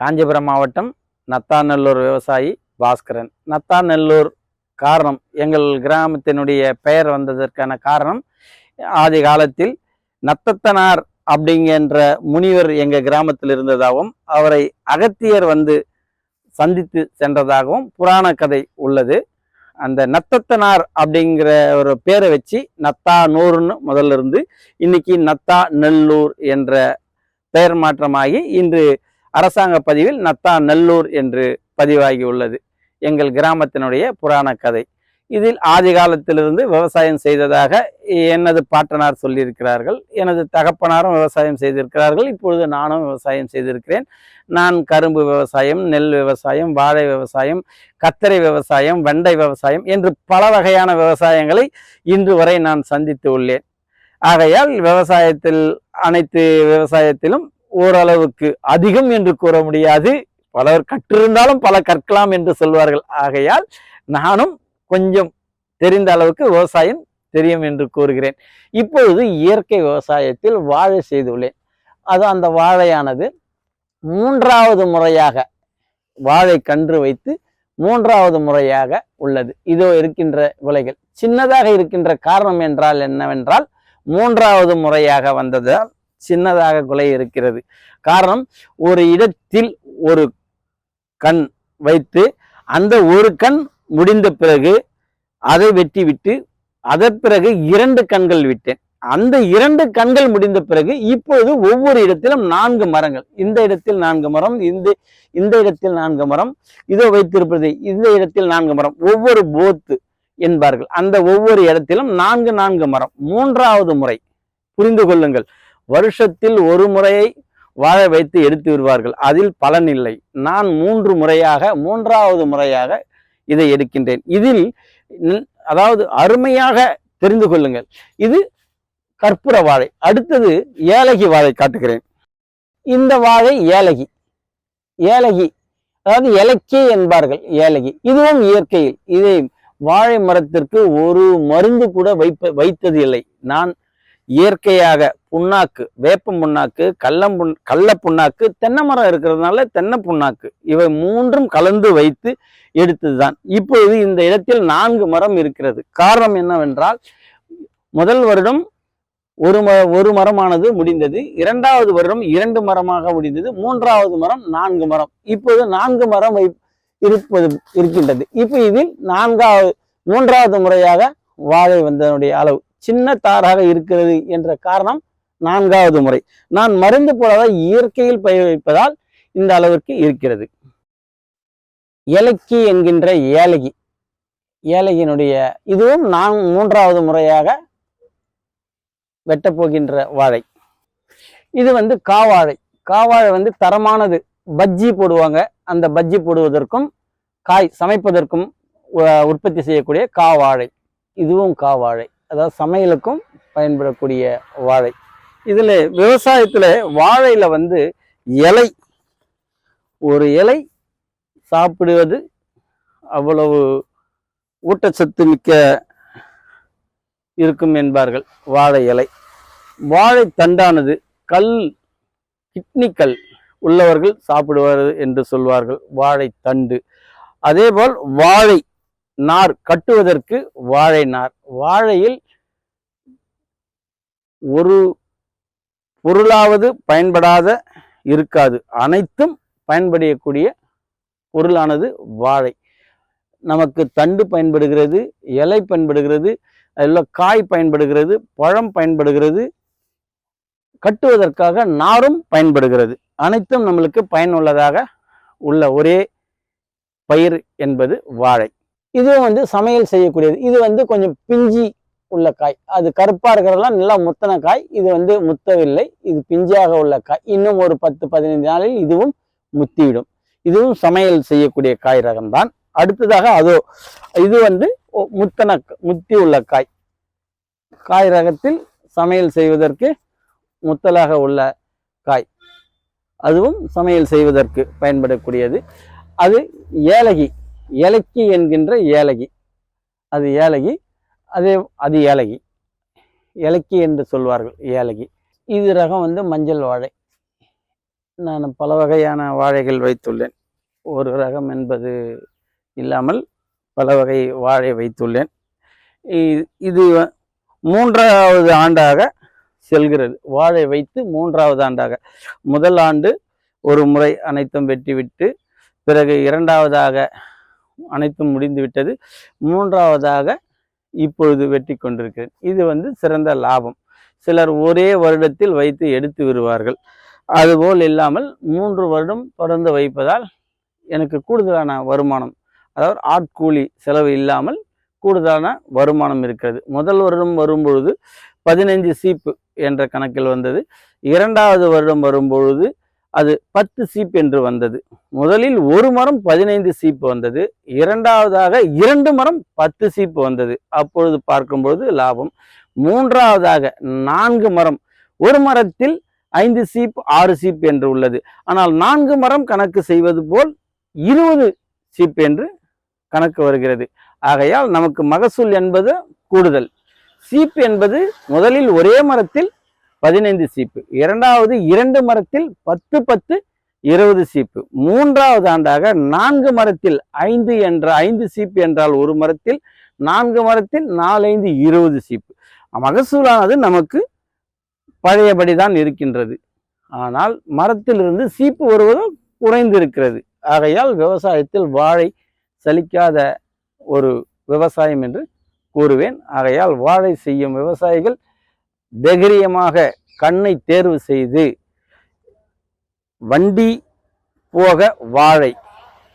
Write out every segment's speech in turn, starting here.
காஞ்சிபுரம் மாவட்டம் நத்தாநல்லூர் விவசாயி பாஸ்கரன். நத்தாநல்லூர் காரணம் எங்கள் கிராமத்தினுடைய பெயர் வந்ததற்கான காரணம் ஆதி காலத்தில் நத்தத்தனார் அப்படிங்கின்ற முனிவர் எங்கள் கிராமத்தில் இருந்ததாகவும் அவரை அகத்தியர் வந்து சந்தித்து சென்றதாகவும் புராண கதை உள்ளது. அந்த நத்தத்தனார் அப்படிங்கிற ஒரு பேரை வச்சு நத்தா நூறுன்னு முதல்ல இருந்து இன்னைக்கு நத்தா நெல்லூர் என்ற பெயர் மாற்றமாகி இன்று அரசாங்க பதிவில் நத்தா நல்லூர் என்று பதிவாகி உள்ளது. எங்கள் கிராமத்தினுடைய புராண கதை. இதில் ஆதி காலத்திலிருந்து விவசாயம் செய்ததாக எனது பாட்டனார் சொல்லியிருக்கிறார்கள். எனது தகப்பனாரும் விவசாயம் செய்திருக்கிறார்கள். இப்பொழுது நானும் விவசாயம் செய்திருக்கிறேன். நான் கரும்பு விவசாயம் நெல் விவசாயம் வாழை விவசாயம் கத்தரி விவசாயம் வெண்டை விவசாயம் என்று பல வகையான விவசாயங்களை இன்று வரை நான் சந்தித்து உள்ளேன். ஆகையால் விவசாயத்தில் அனைத்து விவசாயத்திலும் ஓரளவுக்கு அதிகம் என்று கூற முடியாது. பலர் கற்றிருந்தாலும் பல கற்கலாம் என்று சொல்வார்கள். ஆகையால் நானும் கொஞ்சம் தெரிந்த அளவுக்கு விவசாயம் தெரியும் என்று கூறுகிறேன். இப்பொழுது இயற்கை விவசாயத்தில் வாழை செய்துள்ளேன். அது அந்த வாழையானது மூன்றாவது முறையாக வாழை கன்று வைத்து மூன்றாவது முறையாக உள்ளது. இதோ இருக்கின்ற விலைகள். சின்னதாக இருக்கின்ற காரணம் என்றால் என்னவென்றால் மூன்றாவது முறையாக வந்ததால் சின்னதாக குலை இருக்கிறது. காரணம் ஒரு இடத்தில் ஒரு கண் வைத்து அந்த ஒரு கண் முடிந்த பிறகு அதை வெட்டி விட்டு அதன் பிறகு இரண்டு கண்கள் விட்டேன். அந்த இரண்டு கண்கள் முடிந்த பிறகு இப்பொழுது ஒவ்வொரு இடத்திலும் நான்கு மரங்கள். இந்த இடத்தில் நான்கு மரம் இந்த இந்த இடத்தில் நான்கு மரம் இதோ வைத்திருப்பது இந்த இடத்தில் நான்கு மரம் ஒவ்வொரு போத்து என்பார்கள். அந்த ஒவ்வொரு இடத்திலும் நான்கு நான்கு மரம். மூன்றாவது முறை புரிந்து கொள்ளுங்கள். வருஷத்தில் ஒரு முறையை வாழ வைத்து எடுத்து விடுவார்கள். அதில் பலன் இல்லை. நான் மூன்று முறையாக மூன்றாவது முறையாக இதை எடுக்கின்றேன். இதில் அதாவது அருமையாக தெரிந்து கொள்ளுங்கள். இது கற்பூர வாழை. அடுத்தது ஏலகி வாழை காட்டுகிறேன். இந்த வாழை ஏலகி. ஏலகி. அதாவது இலக்கே என்பார்கள் ஏலகி. இதுவும் இயற்கையில். இதை வாழை மரத்திற்கு ஒரு மருந்து கூட வைப்ப வைத்தது இல்லை நான் இயற்கையாக புண்ணாக்கு வேப்ப புண்ணாக்கு கள்ளம் புண் கள்ள புண்ணாக்கு தென்னை மரம் இருக்கிறதுனால தென்னை புண்ணாக்கு. இவை மூன்றும் கலந்து வைத்து எடுத்ததுதான். இப்பொழுது இந்த இடத்தில் நான்கு மரம் இருக்கிறது. காரணம் என்னவென்றால் முதல் வருடம் ஒரு ம ஒரு மரமானது முடிந்தது. இரண்டாவது வருடம் இரண்டு மரமாக முடிந்தது. மூன்றாவது மரம் நான்கு மரம். இப்போது நான்கு மரம் வை இருப்பது இருக்கின்றது. இப்போ இதில் நான்காவது மூன்றாவது முறையாக வாழை வந்ததனுடைய அளவு. சின்ன தாராக இருக்கிறது என்ற காரணம் நான்காவது முறை. நான் மருந்து போடாத இயற்கையில் பயிர் வைப்பதால் இந்த அளவிற்கு இருக்கிறது. ஏலக்கி என்கின்ற ஏலகி. ஏலகியினுடைய இதுவும் நான் மூன்றாவது முறையாக வெட்டப்போகின்ற வாழை. இது வந்து காவாழை. காவாழை வந்து தரமானது. பஜ்ஜி போடுவாங்க. அந்த பஜ்ஜி போடுவதற்கும் காய் சமைப்பதற்கும் உற்பத்தி செய்யக்கூடிய காவாழை. இதுவும் காவாழை. அதாவது சமையலுக்கும் பயன்படக்கூடிய வாழை. இதில் விவசாயத்தில் வாழையில் வந்து இலை ஒரு இலை சாப்பிடுவது அவ்வளவு ஊட்டச்சத்து மிக்க இருக்கும் என்பார்கள் வாழை இலை. வாழை தண்டானது கல் கிட்னி கல் உள்ளவர்கள் சாப்பிடுவார்கள் என்று சொல்வார்கள் வாழை தண்டு. அதேபோல் வாழை நார் கட்டுவதற்கு வாழை நார். வாழையில் ஒரு பொருளாவது பயன்படாத இருக்காது. அனைத்தும் பயன்படக்கூடிய பொருளானது வாழை. நமக்கு தண்டு பயன்படுகிறது இலை பயன்படுகிறது அதில் காய் பயன்படுகிறது பழம் பயன்படுகிறது. கட்டுவதற்காக நாரும் பயன்படுகிறது. அனைத்தும் நம்மளுக்கு பயனுள்ளதாக உள்ள ஒரே பயிர் என்பது வாழை. இதுவும் வந்து சமையல் செய்யக்கூடியது. இது வந்து கொஞ்சம் பிஞ்சி உள்ள காய். அது கருப்பாக இருக்கிறதெல்லாம் நல்லா முத்தன காய். இது வந்து முத்தவில்லை. இது பிஞ்சாக உள்ள காய். இன்னும் ஒரு பத்து பதினைந்து நாளில் இதுவும் முத்திவிடும். இதுவும் சமையல் செய்யக்கூடிய காய் ரகம்தான். அடுத்ததாக அதோ இது வந்து முத்தன முத்தி உள்ள காய். காய் ரகத்தில் சமையல் செய்வதற்கு முத்தலாக உள்ள காய். அதுவும் சமையல் செய்வதற்கு பயன்படக்கூடியது. அது ஏலகி ஏலக்கி என்கின்ற ஏலகி. அது ஏலகி அது அது ஏலகி. இலக்கி என்று சொல்வார்கள் ஏலகி. இது ரகம் வந்து மஞ்சள் வாழை. நான் பல வகையான வாழைகள் வைத்துள்ளேன். ஒரு ரகம் என்பது இல்லாமல் பல வகை வாழை வைத்துள்ளேன். இ- இது மூன்றாவது ஆண்டாக செல்கிறது. வாழை வைத்து மூன்றாவது ஆண்டாக. முதல் ஆண்டு ஒரு முறை அனைத்தும் வெட்டிவிட்டு பிறகு இரண்டாவதாக அனைத்தும் முடிந்துவிட்டது மூன்றாவதாக இப்பொழுது வெட்டி கொண்டிருக்கிறேன். இது வந்து சிறந்த லாபம். சிலர் ஒரே வருடத்தில் வைத்து எடுத்து விடுவார்கள். அதுபோல் இல்லாமல் மூன்று வருடம் தொடர்ந்து வைப்பதால் எனக்கு கூடுதலான வருமானம் அதாவது ஆட்கூலி செலவு இல்லாமல் கூடுதலான வருமானம் இருக்கிறது. முதல் வருடம் வரும்பொழுது பதினைஞ்சு சீப்பு என்ற கணக்கில் வந்தது. இரண்டாவது வருடம் வரும்பொழுது அது பத்து சீப் என்று வந்தது. முதலில் ஒரு மரம் பதினைந்து சீப்பு வந்தது. இரண்டாவதாக இரண்டு மரம் பத்து சீப்பு வந்தது. அப்பொழுது பார்க்கும்பொழுது லாபம். மூன்றாவதாக நான்கு மரம். ஒரு மரத்தில் ஐந்து சீப் ஆறு சீப் என்று உள்ளது. ஆனால் நான்கு மரம் கணக்கு செய்வது போல் இருபது சீப் என்று கணக்கு வருகிறது. ஆகையால் நமக்கு மகசூல் என்பது கூடுதல். சீப்பு என்பது முதலில் ஒரே மரத்தில் பதினைந்து சீப்பு. இரண்டாவது இரண்டு மரத்தில் பத்து பத்து இருபது சீப்பு. மூன்றாவது ஆண்டாக நான்கு மரத்தில் ஐந்து என்ற ஐந்து சீப்பு என்றால் ஒரு மரத்தில் நான்கு மரத்தில் நாலைந்து இருபது சீப்பு. மகசூலானது நமக்கு பழையபடிதான் இருக்கின்றது. ஆனால் மரத்திலிருந்து சீப்பு வருவது குறைந்திருக்கிறது. ஆகையால் விவசாயத்தில் வாழை சலிக்காத ஒரு விவசாயம் என்று கூறுவேன். ஆகையால் வாழை செய்யும் விவசாயிகள் தைரியமாக கண்ணை தேர்வு செய்து வண்டி போக வாழை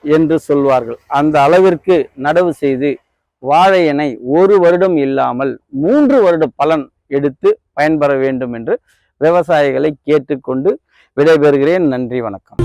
என்று சொல்வார்கள். அந்த அளவிற்கு நடவு செய்து வாழையினை ஒரு வருடம் இல்லாமல் மூன்று வருட பலன் எடுத்து பயன்பெற வேண்டும் என்று விவசாயிகளை கேட்டுக்கொண்டு விடைபெறுகிறேன். நன்றி வணக்கம்.